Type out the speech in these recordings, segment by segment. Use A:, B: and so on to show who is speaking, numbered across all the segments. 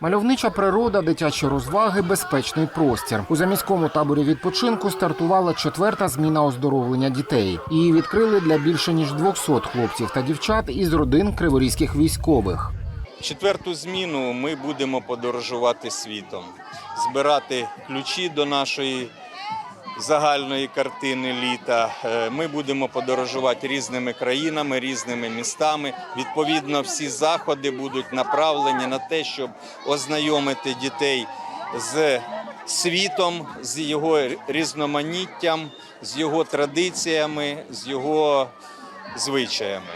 A: Мальовнича природа, дитячі розваги, безпечний простір. У заміському таборі відпочинку стартувала четверта зміна оздоровлення дітей. Її відкрили для більше ніж 200 хлопців та дівчат із родин криворізьких військових.
B: Четверту зміну ми будемо подорожувати світом, збирати ключі до нашої загальної картини літа. Е, Ми будемо подорожувати різними країнами, різними містами. Відповідно, всі заходи будуть направлені на те, щоб ознайомити дітей з світом, з його різноманіттям, з його традиціями, з його звичаями.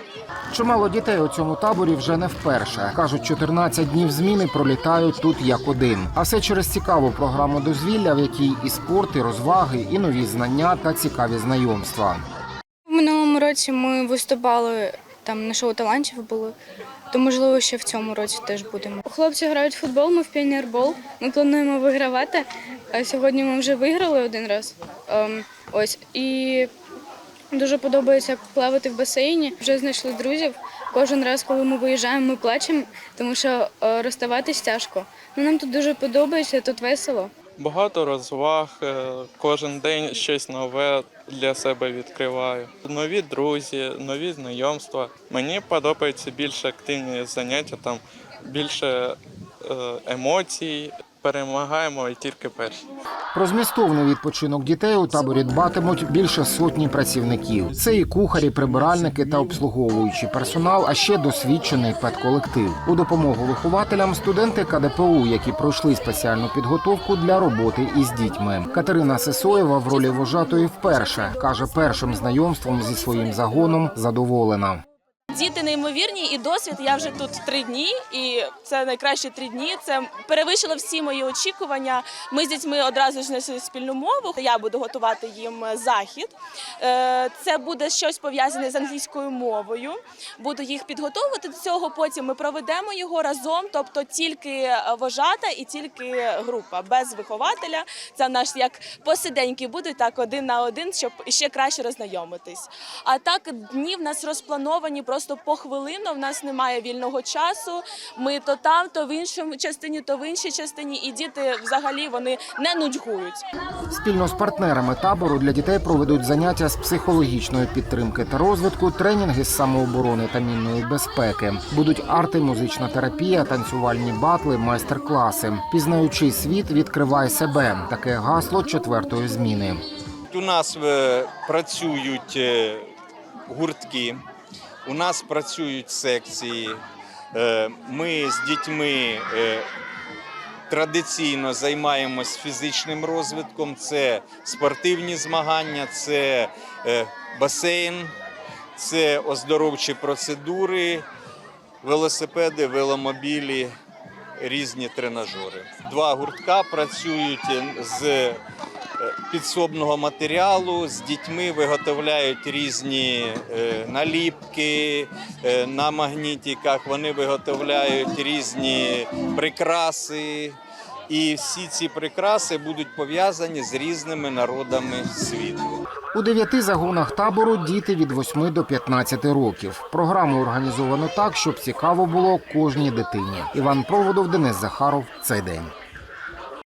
A: Чимало дітей у цьому таборі вже не вперше. кажуть, 14 днів зміни пролітають тут як один. А все через цікаву програму дозвілля, в якій і спорт, і розваги, і нові знання та цікаві знайомства.
C: В минулому році ми виступали там на шоу талантів були, то можливо ще в цьому році теж будемо. Хлопці грають в футбол, ми в піонербол. Ми плануємо вигравати. А сьогодні ми вже виграли один раз. Ем, ось і дуже подобається плавати в басейні. Вже знайшли друзів. Кожен раз, коли ми виїжджаємо, ми плачемо, тому що е, розставатись тяжко. Ну, нам тут дуже подобається, тут весело.
D: Багато розваг, е, кожен день щось нове для себе відкриваю. Нові друзі, нові знайомства. Мені подобаються більш активні заняття, там більше е, емоцій. Перемагаємо і тільки перші.
A: Про змістовний відпочинок дітей у таборі дбатимуть більше сотні працівників. Це і кухарі, прибиральники та обслуговуючий персонал, а ще досвідчений педколектив. У допомогу вихователям студенти КДПУ, які пройшли спеціальну підготовку для роботи із дітьми. Катерина Сесоєва в ролі вожатої вперше каже, першим знайомством зі своїм загоном задоволена.
E: Діти неймовірні і досвід. Я вже тут три дні, і це найкращі три дні. Це перевищило всі мої очікування. Ми з дітьми одразу ж знайшли спільну мову. Я буду готувати їм захід. Е, Це буде щось пов'язане з англійською мовою. Буду їх підготовувати до цього. Потім ми проведемо його разом, тобто тільки вожата і тільки група без вихователя. Це наш як посиденьки будуть так один на один, щоб ще краще роззнайомитись. А так дні в нас розплановані просто похвилинно. В нас немає вільного часу. Ми то там, то в іншому частині, то в іншій частині. І діти взагалі вони не нудьгують.
A: Спільно з партнерами табору для дітей проведуть заняття з психологічної підтримки та розвитку, тренінги з самооборони та мінної безпеки. Будуть арти, музична терапія, танцювальні батли, майстер-класи. Пізнаючи світ, відкривай себе. Таке гасло четвертої зміни.
B: У нас е, працюють е, гуртки, у нас працюють секції. Е, Ми з дітьми е, традиційно займаємось фізичним розвитком. Це спортивні змагання, це е, басейн, це оздоровчі процедури, велосипеди, веломобілі, різні тренажери. Два гуртка працюють з підсобного матеріалу. З дітьми виготовляють різні е, наліпки е, на магнітиках. Вони виготовляють різні прикраси. І всі ці прикраси будуть пов'язані з різними народами світу.
A: У дев'яти загонах табору діти від 8 до 15 років. Програму організовано так, щоб цікаво було кожній дитині. Іван Проводов, Денис Захаров. Цей день.